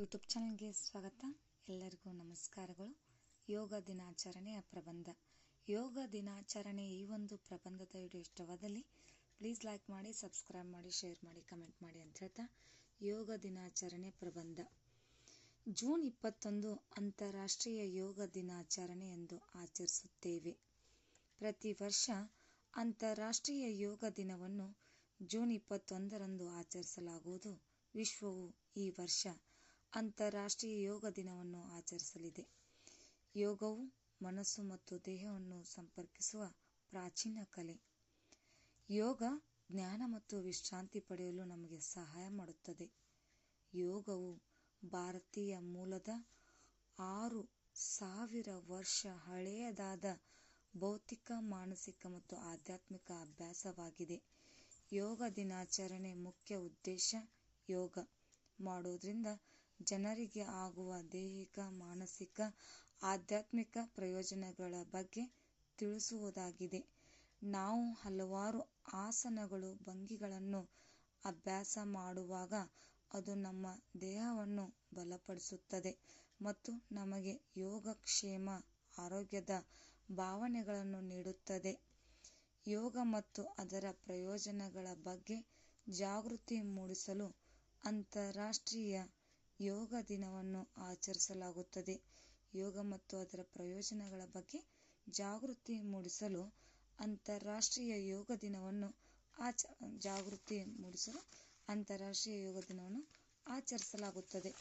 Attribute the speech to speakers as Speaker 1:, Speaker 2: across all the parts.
Speaker 1: YouTube ಚಾನಲ್ಗೆ ಸ್ವಾಗತ. ಎಲ್ಲರಿಗೂ ನಮಸ್ಕಾರಗಳು. ಯೋಗ ದಿನಾಚರಣೆಯ ಪ್ರಬಂಧ. ಯೋಗ ದಿನಾಚರಣೆ ಈ ಒಂದು ಪ್ರಬಂಧದ ವಿಡಿಯೋ ಇಷ್ಟವಾದಲ್ಲಿ ಪ್ಲೀಸ್ ಲೈಕ್ ಮಾಡಿ ಸಬ್ಸ್ಕ್ರೈಬ್ ಮಾಡಿ ಶೇರ್ ಮಾಡಿ ಕಮೆಂಟ್ ಮಾಡಿ ಅಂತ ಹೇಳ್ತಾ ಯೋಗ ದಿನಾಚರಣೆ ಪ್ರಬಂಧ. ಜೂನ್ ಇಪ್ಪತ್ತೊಂದು ಅಂತಾರಾಷ್ಟ್ರೀಯ ಯೋಗ ದಿನಾಚರಣೆ ಎಂದು ಆಚರಿಸುತ್ತೇವೆ. ಪ್ರತಿ ವರ್ಷ ಅಂತಾರಾಷ್ಟ್ರೀಯ ಯೋಗ ದಿನವನ್ನು ಜೂನ್ ಇಪ್ಪತ್ತೊಂದರಂದು ಆಚರಿಸಲಾಗುವುದು. ವಿಶ್ವವು ಈ ವರ್ಷ ಅಂತಾರಾಷ್ಟ್ರೀಯ ಯೋಗ ದಿನವನ್ನು ಆಚರಿಸಲಿದೆ. ಯೋಗವು ಮನಸ್ಸು ಮತ್ತು ದೇಹವನ್ನು ಸಂಪರ್ಕಿಸುವ ಪ್ರಾಚೀನ ಕಲೆ. ಯೋಗ ಜ್ಞಾನ ಮತ್ತು ವಿಶ್ರಾಂತಿ ಪಡೆಯಲು ನಮಗೆ ಸಹಾಯ ಮಾಡುತ್ತದೆ. ಯೋಗವು ಭಾರತೀಯ ಮೂಲದ ಆರು ಸಾವಿರ ವರ್ಷ ಹಳೆಯದಾದ ಭೌತಿಕ, ಮಾನಸಿಕ ಮತ್ತು ಆಧ್ಯಾತ್ಮಿಕ ಅಭ್ಯಾಸವಾಗಿದೆ. ಯೋಗ ದಿನಾಚರಣೆ ಮುಖ್ಯ ಉದ್ದೇಶ ಯೋಗ. ಮಾಡೋದ್ರಿಂದ ಜನರಿಗೆ ಆಗುವ ದೈಹಿಕ, ಮಾನಸಿಕ, ಆಧ್ಯಾತ್ಮಿಕ ಪ್ರಯೋಜನಗಳ ಬಗ್ಗೆ ತಿಳಿಸುವುದಾಗಿದೆ. ನಾವು ಹಲವಾರು ಆಸನಗಳು, ಭಂಗಿಗಳನ್ನು ಅಭ್ಯಾಸ ಮಾಡುವಾಗ ಅದು ನಮ್ಮ ದೇಹವನ್ನು ಬಲಪಡಿಸುತ್ತದೆ ಮತ್ತು ನಮಗೆ ಯೋಗಕ್ಷೇಮ, ಆರೋಗ್ಯದ ಭಾವನೆಗಳನ್ನು ನೀಡುತ್ತದೆ. ಯೋಗ ಮತ್ತು ಅದರ ಪ್ರಯೋಜನಗಳ ಬಗ್ಗೆ ಜಾಗೃತಿ ಮೂಡಿಸಲು ಅಂತಾರಾಷ್ಟ್ರೀಯ ಯೋಗ ದಿನವನ್ನು ಆಚರಿಸಲಾಗುತ್ತದೆ. ಯೋಗ ಮತ್ತು ಅದರ ಪ್ರಯೋಜನಗಳ ಬಗ್ಗೆ ಜಾಗೃತಿ ಮೂಡಿಸಲು ಅಂತಾರಾಷ್ಟ್ರೀಯ ಯೋಗ ದಿನವನ್ನು ಆಚ, ಜಾಗೃತಿ ಮೂಡಿಸಲು ಅಂತಾರಾಷ್ಟ್ರೀಯ ಯೋಗ ದಿನವನ್ನು ಆಚರಿಸಲಾಗುತ್ತದೆ.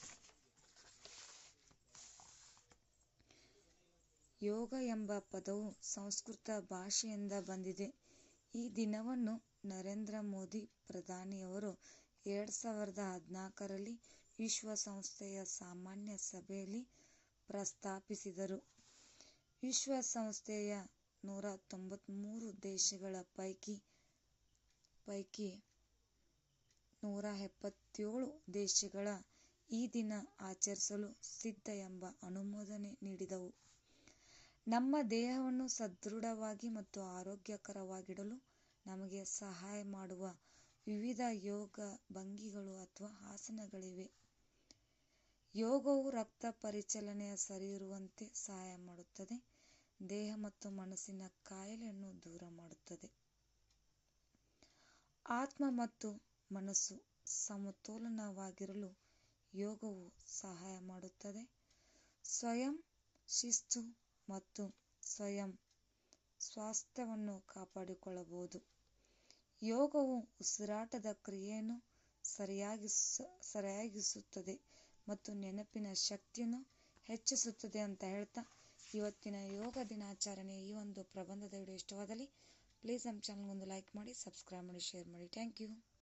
Speaker 1: ಯೋಗ ಎಂಬ ಪದವು ಸಂಸ್ಕೃತ ಭಾಷೆಯಿಂದ ಬಂದಿದೆ. ಈ ದಿನವನ್ನು ನರೇಂದ್ರ ಮೋದಿ ಪ್ರಧಾನಿಯವರು ಎರಡು ಸಾವಿರದ ಹದಿನಾಲ್ಕರಲ್ಲಿ ವಿಶ್ವಸಂಸ್ಥೆಯ ಸಾಮಾನ್ಯ ಸಭೆಯಲ್ಲಿ ಪ್ರಸ್ತಾಪಿಸಿದರು. ವಿಶ್ವಸಂಸ್ಥೆಯ ನೂರ ತೊಂಬತ್ತ್ಮೂರು ದೇಶಗಳ ಪೈಕಿ ಪೈಕಿ ನೂರ ಎಪ್ಪತ್ತೇಳು ದೇಶಗಳ ಈ ದಿನ ಆಚರಿಸಲು ಸಿದ್ಧ ಎಂಬ ಅನುಮೋದನೆ ನೀಡಿದವು. ನಮ್ಮ ದೇಹವನ್ನು ಸದೃಢವಾಗಿ ಮತ್ತು ಆರೋಗ್ಯಕರವಾಗಿಡಲು ನಮಗೆ ಸಹಾಯ ಮಾಡುವ ವಿವಿಧ ಯೋಗ ಭಂಗಿಗಳು ಅಥವಾ ಆಸನಗಳಿವೆ. ಯೋಗವು ರಕ್ತ ಪರಿಚಲನೆಯ ಸರಿ ಇರುವಂತೆ ಸಹಾಯ ಮಾಡುತ್ತದೆ. ದೇಹ ಮತ್ತು ಮನಸ್ಸಿನ ಕಾಯಿಲೆಯನ್ನು ದೂರ ಮಾಡುತ್ತದೆ. ಆತ್ಮ ಮತ್ತು ಮನಸ್ಸು ಸಮತೋಲನವಾಗಿರಲು ಯೋಗವು ಸಹಾಯ ಮಾಡುತ್ತದೆ. ಸ್ವಯಂ ಶಿಸ್ತು ಮತ್ತು ಸ್ವಯಂ ಸ್ವಾಸ್ಥ್ಯವನ್ನು ಕಾಪಾಡಿಕೊಳ್ಳಬಹುದು. ಯೋಗವು ಉಸಿರಾಟದ ಕ್ರಿಯೆಯನ್ನು ಸರಿಯಾಗಿಸ, ಸರಿಯಾಗಿಸುತ್ತದೆ. ಮತ್ತು ನೆನಪಿನ ಶಕ್ತಿಯನ್ನು ಹೆಚ್ಚಿಸುತ್ತದೆ ಅಂತ ಹೇಳ್ತಾ ಇವತ್ತಿನ ಯೋಗ ದಿನಾಚರಣೆ ಈ ಒಂದು ಪ್ರಬಂಧದ ವಿಡಿಯೋ ಇಷ್ಟವಾದಲ್ಲಿ ಪ್ಲೀಸ್ ನಮ್ಮ ಚಾನಲ್ಗೊಂದು ಲೈಕ್ ಮಾಡಿ ಸಬ್ಸ್ಕ್ರೈಬ್ ಮಾಡಿ ಶೇರ್ ಮಾಡಿ. Thank you